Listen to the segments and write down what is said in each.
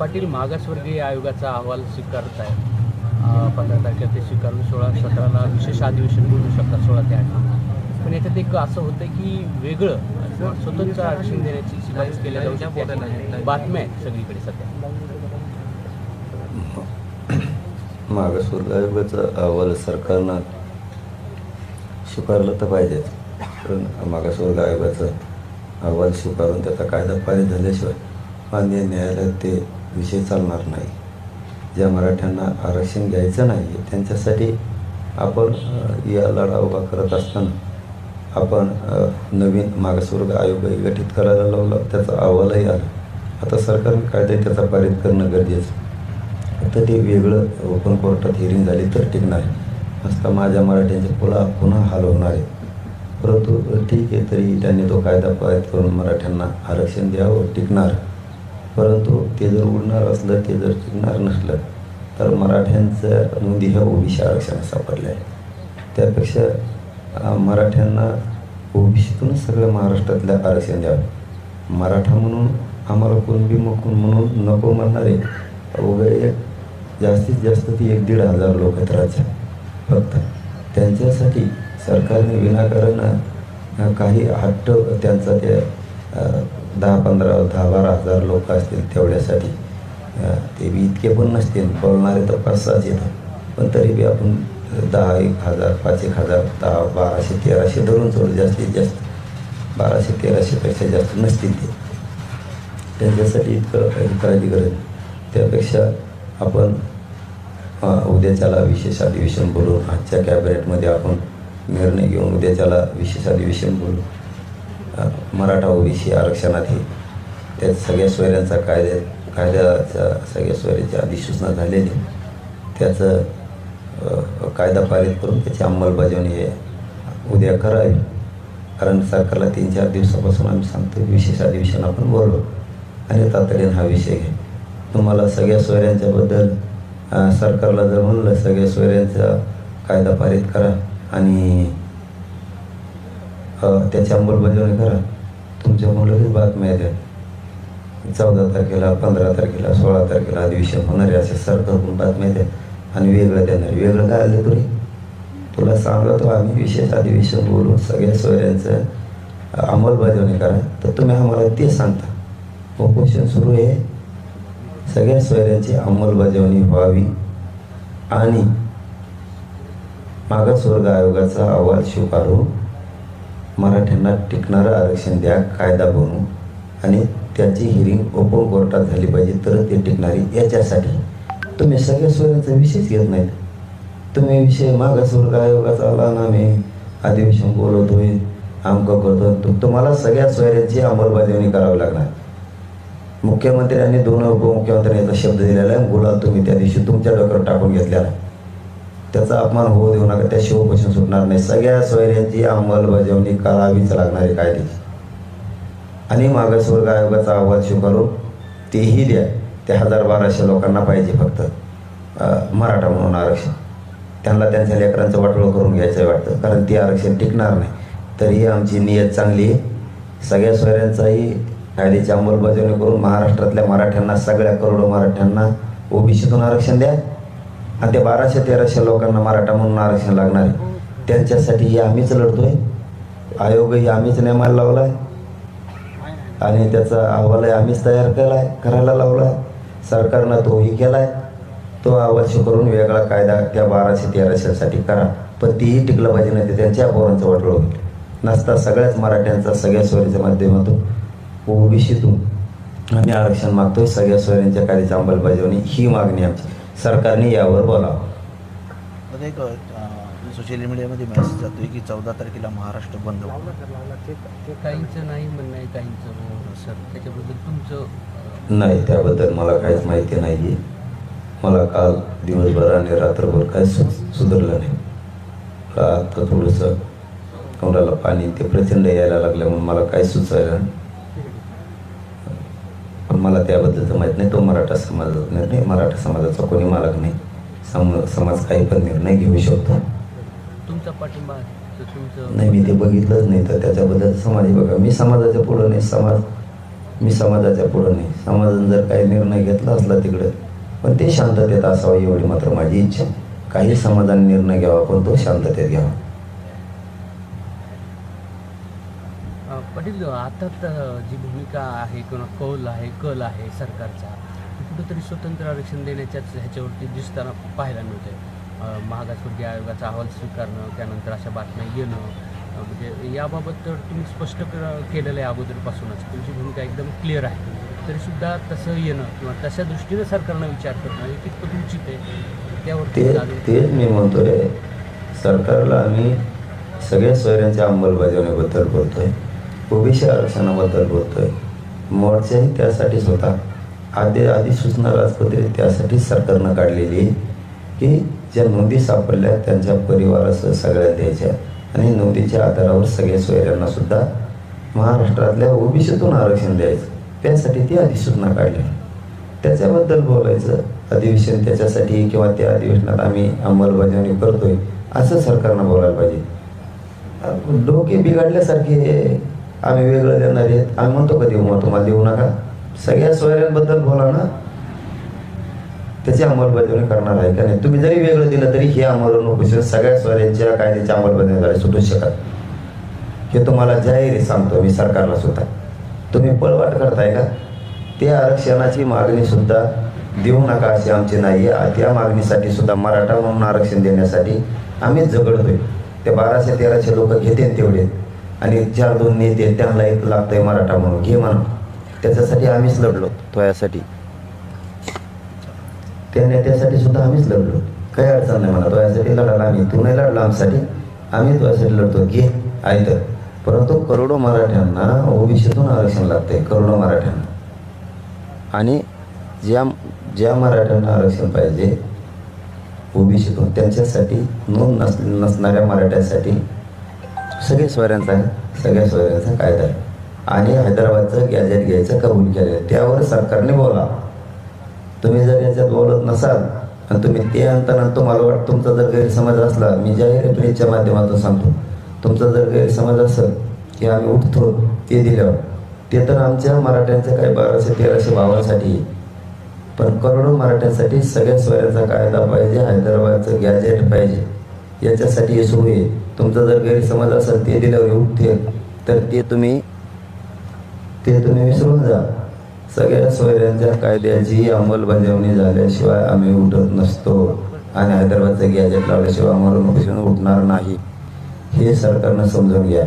पाटील मागासवर्गीय आयोगाचा अहवाल स्वीकारत आहे पंधरा तारखेला ते स्वीकारून सोळा सतराला विशेष अधिवेशन बोलू शकतात सोळा ते आठ. पण याच्यात एक असं होतं की वेगळं स्वतंत्र आरक्षण देण्याची शिफारस केल्या जाऊ शकते. बातम्या आहेत सगळीकडे सध्या. मागासवर्ग आयोगाचा अहवाल सरकारनं स्वीकारलं तर पाहिजेच. कारण मागासवर्ग आयोगाचा अहवाल स्वीकारून त्याचा कायदा पारित झाल्याशिवाय माननीय न्यायालयात ते विषय चालणार नाही. ज्या मराठ्यांना आरक्षण घ्यायचं नाही त्यांच्यासाठी आपण या लढा उभा करत असताना आपण नवीन मागासवर्ग आयोगही गठीत करायला लावला त्याचा अहवालही आला. आता सरकारने कायदा त्याचा पारित करणं गरजेचं आता ते वेगळं ओपन कोर्टात हिअरिंग झाली तर टिकणार असता माझ्या मराठ्यांचे पुला पुन्हा हाल होणार आहे परंतु ठीक आहे तरी त्यांनी तो कायदा पारित करून मराठ्यांना आरक्षण द्यावं टिकणार. परंतु ते जर उडणार असलं ते जर टिकणार नसलं तर मराठ्यांचं नोंदी ह्या ओबीसी आरक्षणात सापडल्या. आहे त्यापेक्षा मराठ्यांना ओबीसीतूनच सगळं महाराष्ट्रातल्या आरक्षण द्यावं. मराठा म्हणून आम्हाला कुणबी मकून म्हणून नको म्हणणारे वगैरे जास्तीत जास्त ती एक दीड हजार लोक आहेत राज्यात. फक्त त्यांच्यासाठी सरकारने विनाकारण काही हट्ट त्यांचा ते दहा पंधरा दहा बारा हजार लोक असतील तेवढ्यासाठी. ते बी इतके पण नसतील. बोलणारे तर पाच सहाच येतात. पण तरी बी आपण दहा एक हजार पाच एक हजार दहा बाराशे तेराशे धरून सोडू जास्तीत जास्त बाराशे तेराशेपेक्षा जास्त नसतील ते. त्यांच्यासाठी इतकं काही काळजी गरज. त्यापेक्षा आपण उद्याच्याला विशेष अधिवेशन बोलू आजच्या कॅबिनेटमध्ये आपण निर्णय घेऊन उद्याच्याला विशेष अधिवेशन बोलू मराठा ओबीसी आरक्षणात हे त्यात सगळ्या सोयऱ्यांचा कायद्या कायद्याचा सगळ्या सोयऱ्याची अधिसूचना झालेली. त्याचं कायदा पारित करून त्याची अंमलबजावणी हे उद्या करावी. कारण सरकारला तीन चार दिवसापासून आम्ही सांगतो विशेष अधिवेशन आपण बोललो. आणि तातडीनं हा विषय घे तुम्हाला सगळ्या सोयऱ्यांच्याबद्दल सरकारला जर म्हणलं सगळ्या सोयऱ्यांचा कायदा पारित करा. आणि त्याची अंमलबजावणी करा. तुमच्या लगेच बातम्या द्या चौदा तारखेला पंधरा तारखेला सोळा तारखेला अधिवेशन होणारे असे सरकारकडून बातम्या द्या आणि वेगळं देणार. वेगळं काय आलं तरी? तुला सांगतो आम्ही विशेष अधिवेशन बोलून सगळ्या सोयऱ्यांचं अंमलबजावणी करा. तर तुम्ही आम्हाला ते सांगता. उपोषण सुरू आहे. सगळ्या सोयऱ्यांची अंमलबजावणी व्हावी. आणि मागासवर्ग आयोगाचा अहवाल स्वीकारू. मराठ्यांना टिकणारं आरक्षण द्या कायदा बनवू आणि त्याची हिरिंग ओपन कोर्टात झाली पाहिजे तर ते टिकणारी याच्यासाठी. तुम्ही सगळ्या सोयांचा विषयच घेत नाहीत. तुम्ही विषय मागासवर्ग आयोगाचा आला ना मी अधिवेशन बोलवतोय आमकं करतो. तु तुम्हाला सगळ्या सोयऱ्यांची अंमलबजावणी करावी लागणार. मुख्यमंत्र्यांनी दोन उपमुख्यमंत्र्यांचा शब्द दिलेला आहे गुलाल तुम्ही त्या दिवशी तुमच्या डोक्यावर टाकून घेतलेला. आहे त्याचा अपमान होऊ देऊ नका त्या शिवपासून सुटणार नाही. सगळ्या सोयऱ्यांची अंमलबजावणी करावीच लागणार आहे कायद्याची. आणि मागासवर्ग आयोगाचा अहवाल स्वीकारून तेही द्या. त्या हजार बाराशे लोकांना पाहिजे फक्त मराठा म्हणून आरक्षण. त्यांना त्यांच्या लेकरांचं वाटोळ करून घ्यायचं वाटतं कारण ते आरक्षण टिकणार नाही. तरीही आमची नियत चांगली आहे. सगळ्या सोयऱ्यांचाही कायद्याची अंमलबजावणी करून महाराष्ट्रातल्या मराठ्यांना सगळ्या करोडो मराठ्यांना ओबीसीतून आरक्षण द्या. आणि त्या बाराशे तेराशे लोकांना मराठा म्हणून आरक्षण लागणार आहे. त्यांच्यासाठी आम्हीच लढतोय. आयोगही आम्हीच नेमायला लावला आहे आणि त्याचा अहवालही आम्हीच तयार केला आहे करायला लावला आहे सरकारनं तोही केला आहे तो अवश्य करून वेगळा कायदा त्या बाराशे तेराशेसाठी करा. पण तीही टिकलं पाहिजे नाही ते त्यांच्या पोरांचं वाटलं होईल. नसता सगळ्याच मराठ्यांचा सगळ्या सोयरीच्या माध्यमातून ओबीसीतून आम्ही आरक्षण मागतोय. सगळ्या सोयऱ्यांच्या कायद्याची अंमलबजावणी ही मागणी आमची. सरकारने यावर बोलावं. एक सोशल मीडियामध्ये मेसेज जातोय की चौदा तारखेला महाराष्ट्र बंद होईल. ते काहींचं नाही म्हणणं आहे काहींचं हो सर त्याच्याबद्दल तुमचं नाही त्याबद्दल मला काहीच माहिती नाही आहे मला काल दिवसभर आणि रात्रभर सु सुधारलं नाही. मला आता थोडंसं तोंडाला पाणी ते प्रचंड यायला लागल्यामुळे मला काही सुचायला मला त्याबद्दलचं माहीत नाही तो मराठा समाजाचा निर्णय मराठा समाजाचा कोणी मालक नाही. सम समाज काही पण निर्णय घेऊ शकतो. तुमचा पाठिंबा नाही मी ते बघितलंच नाही तर त्याच्याबद्दल समाज बघा. मी समाजाच्या पुढं नाही समाज मी समाजाच्या पुढं नाही. समाजाने जर काही निर्णय घेतला असला तिकडं पण ते शांततेत असावं एवढी मात्र माझी इच्छा. काही समाजाने निर्णय घ्यावा पण तो शांततेत घ्यावा. पाटील आता तर जी भूमिका आहे किंवा कौल आहे कल आहे सरकारचा ती कुठेतरी स्वतंत्र आरक्षण देण्याच्याच ह्याच्यावरती दिसताना पाहायला मिळते महागासवर्गीय आयोगाचा अहवाल स्वीकारणं त्यानंतर अशा बातम्या येणं म्हणजे याबाबत तर तुम्ही स्पष्ट केलेलं आहे अगोदरपासूनच. तुमची भूमिका एकदम क्लिअर आहे. तरीसुद्धा तसं येणं किंवा तशा दृष्टीनं सरकारनं विचार करणं हे कितपत उचित आहे? त्यावरती तेच मी म्हणतोय. सरकारला आम्ही सगळ्या सोयऱ्यांच्या अंमलबजावणीबद्दल बोलतोय. ओबीसी आरक्षणाबद्दल बोलतोय. मोर्चाही त्यासाठीच होता. आधी अधिसूचना राजपत्रित त्यासाठीच सरकारनं काढलेली आहे की ज्या नोंदी सापडल्या त्यांच्या परिवारासह सगळ्या द्यायच्या. आणि नोंदीच्या आधारावर सगळ्या सोयऱ्यांना सुद्धा महाराष्ट्रातल्या ओबीसीतून आरक्षण द्यायचं. त्यासाठी ती अधिसूचना काढली. त्याच्याबद्दल बोलायचं अधिवेशन त्याच्यासाठी किंवा त्या अधिवेशनात आम्ही अंमलबजावणी करतोय असं सरकारनं बोलायला पाहिजे. डोके बिघडल्यासारखे आम्ही वेगळं देणार आहेत. आम्ही म्हणतो का देऊ? मग तुम्हाला देऊ नका. सगळ्या सोयऱ्यांबद्दल बोला ना. त्याची अंमलबजावणी करणार आहे का नाही? तुम्ही जरी वेगळं दिलं तरी हे अंमलबजावणी सगळ्या सोयऱ्यांच्या कायद्याची अंमलबजावणी सुटू शकत हे तुम्हाला जाहीर सांगतो मी सरकारला सुद्धा. तुम्ही पळवाट करताय का? त्या आरक्षणाची मागणी सुद्धा देऊ नका अशी आमची नाही आहे. त्या मागणीसाठी सुद्धा मराठा म्हणून आरक्षण देण्यासाठी आम्ही झगडतोय. ते बाराशे तेराशे लोक घेते तेवढे. आणि चार दोन नेते त्यांना एक लागतंय मराठा म्हणून. घे म्हणून त्याच्यासाठी आम्हीच लढलो. तो यासाठी त्या नेत्यासाठी सुद्धा आम्हीच लढलो. काही अडचण नाही मला तो यासाठी लढाला आम्ही तू नाही लढला आमच्यासाठी. आम्ही तुझ्यासाठी लढतो. घे. आहे तर. परंतु करोडो मराठ्यांना ओबीसीतून आरक्षण लागतंय. करोडो मराठ्यांना. आणि ज्या ज्या मराठ्यांना आरक्षण पाहिजे ओबीसीतून त्यांच्यासाठी नोंद नस नसणाऱ्या मराठ्यांसाठी सगळे स्वऱ्यांचा आहे. सगळ्या स्वऱ्यांचा कायदा आहे आणि हैदराबादचं गॅजेट घ्यायचं कबूल केलं त्यावर सरकारने बोला. तुम्ही जर याच्यात बोलत नसाल आणि तुम्ही ते आणताना तुम्हाला वाटतं तुमचा जर गैरसमज असला मी जाहीर प्रेसच्या माध्यमातून सांगतो. तुमचा जर गैरसमज असेल की आम्ही उठतो ते दिल्यावर ते तर आमच्या मराठ्यांचं काही बाराशे तेराशे भावांसाठी आहे. पण करोडो मराठ्यांसाठी सगळ्या स्वरांचा कायदा पाहिजे हैदराबादचं गॅजेट पाहिजे. याच्यासाठी हे सुरू आहे. तुमचा जर गैरसमज असेल ते दिल्यावर उठते तर ते तुम्ही ते तुम्ही विसरून जा. सगळ्या सोयऱ्यांच्या कायद्याची अंमलबजावणी झाल्याशिवाय आम्ही उठत नसतो आणि हैदराबादचं गॅजेट लावल्याशिवाय आम्हाला नोटिशन उठणार नाही. हे सरकारनं समजून घ्या.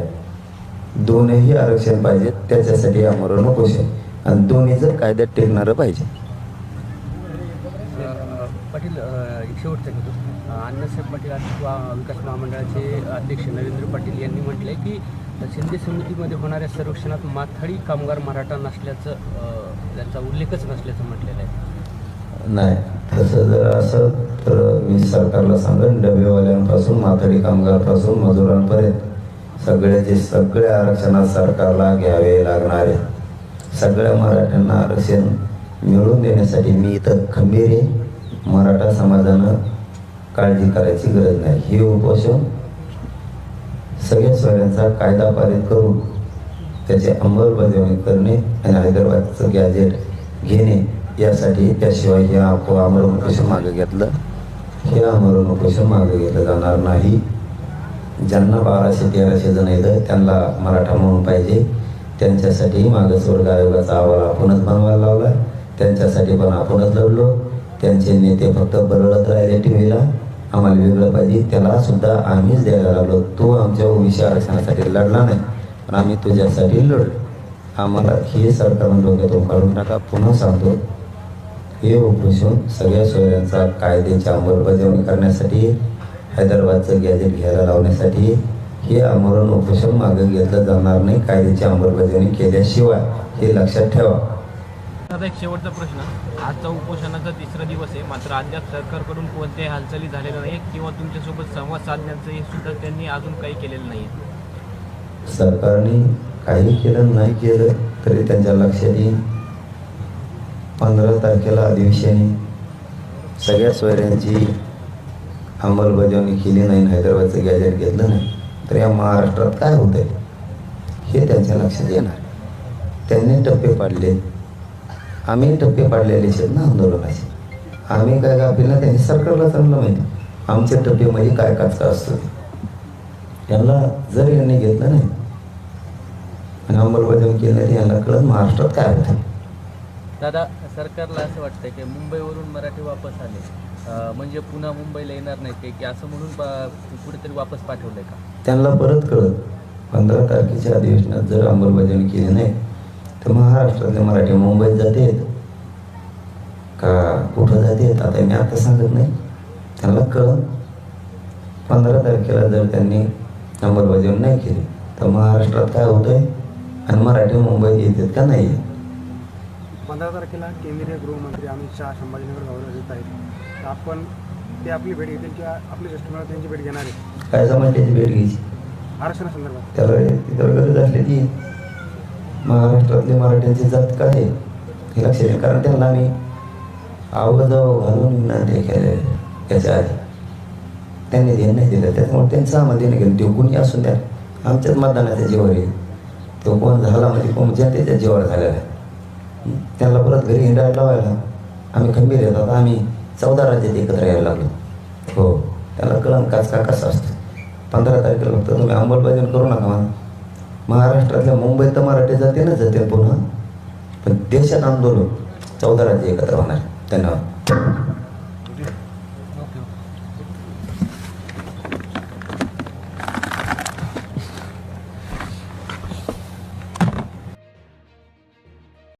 दोनही आरक्षण पाहिजे त्याच्यासाठी आम्हाला नकोशे आणि दोन्हीचं कायद्यात टेकणारं पाहिजे अ, पाटील अ, एक शेवटचं घेतो अ, अण्णासाहेब पाटील विकास महामंडळाचे अध्यक्ष नरेंद्र पाटील यांनी म्हटलं आहे की शिंदे समितीमध्ये होणाऱ्या सर्वेक्षणात माथाडी कामगार मराठा नसल्याचं त्यांचा उल्लेखच नसल्याचं म्हटलेलं आहे. नाही तसं जर असं तर मी सरकारला सांगेन डबेवाल्यांपासून माथाडी कामगारपासून मजुरांपर्यंत सगळ्याचे सगळ्या आरक्षणात सरकारला घ्यावे लागणारे सगळ्या मराठ्यांना आरक्षण मिळवून देण्यासाठी मी इथं खंबीर आहे. मराठा समाजानं काळजी करायची गरज नाही. हे उपोषण सगळ्या स्वयंचा कायदा पारित करून त्याची अंमलबजावणी करणे आणि हैदराबादचं गॅजेट घेणे यासाठी त्याशिवाय हे आप आमरण उपोषण मागे घेतलं. हे आमरण उपोषण मागे घेतलं जाणार नाही. ज्यांना बाराशे तेराशे जण येतं त्यांना मराठा म्हणून पाहिजे. त्यांच्यासाठी मागासवर्ग आयोगाचा अहवाल आपणच बनवायला लावला त्यांच्यासाठी पण आपणच लढलो. त्यांचे नेते फक्त बरळत राहिले टी व्हीला आम्हाला वेगळं पाहिजे त्याला सुद्धा आम्हीच द्यायला लागलो. तो आमच्या ओबीसी आरक्षणासाठी लढला नाही पण आम्ही तुझ्यासाठी लढलो. आम्हाला हे सरकारनं डोक्यातून काढून टाका. पुन्हा सांगतो हे उपोषण सगळ्या सोयऱ्यांचा कायद्याची अंमलबजावणी करण्यासाठी हैदराबादचं गॅजेट घ्यायला लावण्यासाठी हे आमरण उपोषण मागे घेतलं जाणार नाही. कायद्याची अंमलबजावणी केल्याशिवाय हे लक्षात ठेवा. आता एक शेवटचा प्रश्न. आजचा उपोषणाचा तिसरा दिवस आहे. मात्र अद्याप सरकारकडून कोणत्याही हालचाली झालेल्या नाही किंवा तुमच्यासोबत संवाद साधण्याचं हे सुद्धा त्यांनी अजून काही केलेलं नाही सरकारने काही केलं नाही केलं तरी त्यांच्या लक्षात येईल पंधरा तारखेला अधिवेशन सगळ्या सोयऱ्यांची अंमलबजावणी केली नाही हैदराबादचं गॅजेट घेतलं नाही तर या महाराष्ट्रात काय होतंय? हे त्यांच्या लक्षात येणार. त्यांनी टप्पे पाडले आम्ही टप्पे पाडलेले आहेत ना आंदोलनाचे. आम्ही काय ना त्यांनी सरकारला चांगलं माहिती. आमचे टप्पे म्हणजे काय काचका असतो यांना जर यांनी घेतलं नाही आणि अंमलबजावणी केली नाही यांना कळत महाराष्ट्रात काय होतं? दादा सरकारला असं वाटतंय की मुंबईवरून मराठी वापस आले. म्हणजे पुन्हा मुंबईला येणार काही की असं म्हणून कुठेतरी वापस पाठवलंय का? त्यांना परत कळत पंधरा तारखेच्या अधिवेशनात जर अंमलबजावणी केली नाही तर महाराष्ट्रातले मराठी मुंबईत जातेत का कुठं जातेत आता मी आता सांगत नाही. त्यांना कळत पंधरा तारखेला जर त्यांनी अंमलबजावणी नाही केली तर महाराष्ट्रात काय होतंय? आणि मराठी मुंबईत येतात का नाही पंधरा तारखेला केंद्रीय गृहमंत्री अमित शहा संभाजीनगर दौऱ्यावर येत आहेत. तर आपण ते आपली भेट घेतील किंवा आपले ज्येष्ठ त्यांची भेट घेणार आहेत. काय समाजाची भेट घ्यायची? आरक्षणासंदर्भात. त्याला तिथं गरज असली ती. महाराष्ट्रातली मराठ्यांची जात काय? आहे हे लक्षात येईल कारण त्यांना आम्ही आवाजाव घालून विनंती केले याच्या आधी. त्यांनी ध्यान नाही दिलं. त्याच्यामुळे त्यांचं आम्हाला देणं केलं. ते कोणी असून द्या. आमच्याच मतदानाच्या जीवावर येईल तो कोण झाला म्हणजे कोण जनतेच्या जीवावर झालेला आहे. त्यांना परत घरी हिंडायला लावायला. आम्ही खंबीर येत आम्ही चौदा राज्यात एकत्र यायला लागलो. हो. त्याला कळण काच का कसा असतो? पंधरा तारखेला फक्त तुम्ही अंमलबजावणी करू नका मला महाराष्ट्रातल्या मुंबईत तर मराठी जाते ना जाते पुन्हा. पण देशात आंदोलन चौदा राज्य एकत्र होणार. धन्यवाद.